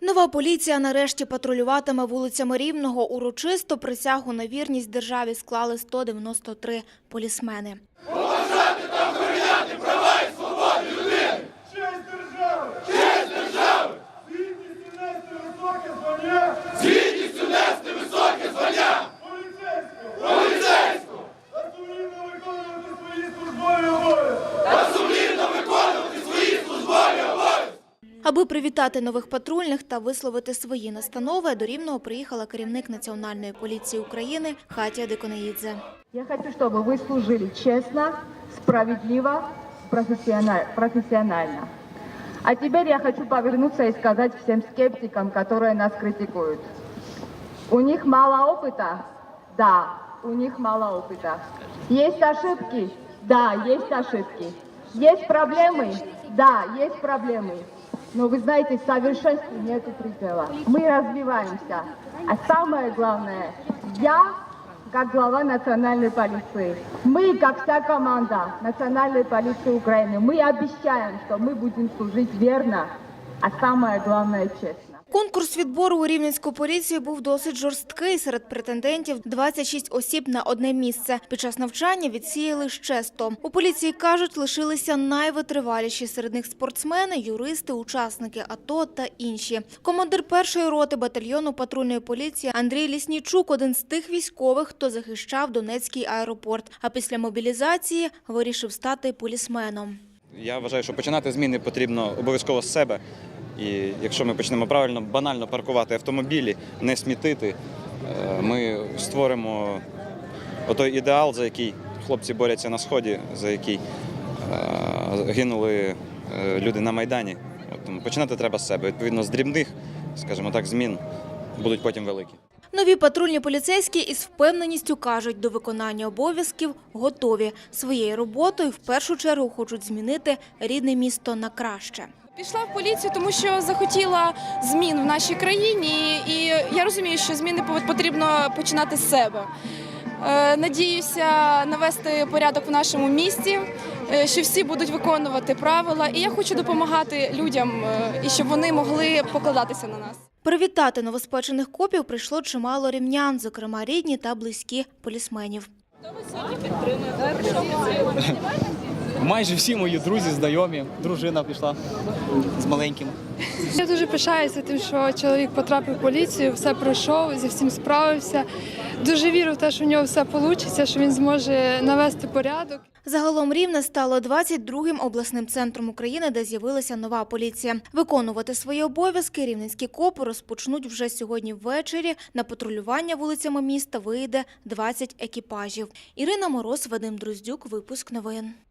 Нова поліція нарешті патрулюватиме вулицями Рівного. Урочисто присягу на вірність державі склали 193 полісмени. Честь Аби привітати нових патрульних та висловити свої настанови, до Рівного приїхала керівник Національної поліції України Хатія Деконаїдзе. Я хочу, чтобы вы служили честно, справедливо, профессиональ- профессионально. А теперь я хочу повернуться и сказать всем скептикам, которые нас критикуют. У них мало опыта? Да, у них мало опыта. Есть ошибки? Да, есть ошибки. Есть проблемы? Да, есть проблемы. Но вы знаете, совершенству нету предела. Мы развиваемся. А самое главное, я как глава национальной полиции. Мы, как вся команда национальной полиции Украины, мы обещаем, что мы будем служить верно, а самое главное честно. Конкурс відбору у Рівненську поліцію був досить жорсткий. Серед претендентів 26 осіб на одне місце. Під час навчання відсіяли ще 100. У поліції кажуть, лишилися найвитриваліші серед них спортсмени, юристи, учасники АТО та інші. Командир першої роти батальйону патрульної поліції Андрій Ліснічук – один з тих військових, хто захищав Донецький аеропорт. А після мобілізації вирішив стати полісменом. Я вважаю, що починати зміни потрібно обов'язково з себе. І якщо ми почнемо правильно, банально паркувати автомобілі, не смітити, е, ми створимо той ідеал, за який хлопці борються на сході, за який е, гинули е, люди на Майдані. Тому починати треба з себе. Відповідно, з дрібних, скажімо так, змін будуть потім великі. Нові патрульні поліцейські із впевненістю кажуть, до виконання обов'язків готові. Своєю роботою в першу чергу хочуть змінити рідне місто на краще. Пішла в поліцію, тому що захотіла змін в нашій країні, і я розумію, що зміни потрібно починати з себе. Е, Надіюся навести порядок в нашому місті, е, що всі будуть виконувати правила. І я хочу допомагати людям, е, і щоб вони могли покладатися на нас. Привітати новоспечених копів прийшло чимало рівнян, зокрема рідні та близькі полісменів. Майже всі мої друзі, знайомі, дружина пішла з маленьким. Я дуже пишаюся тим, що чоловік потрапив в поліцію, все пройшов, зі всім справився. Дуже вірю в те, що в нього все вийде, що він зможе навести порядок. Загалом Рівне стало 22-м обласним центром України, де з'явилася нова поліція. Виконувати свої обов'язки рівненські копи розпочнуть вже сьогодні ввечері. На патрулювання вулицями міста вийде 20 екіпажів. Ірина Мороз, Вадим Друздюк, випуск новин.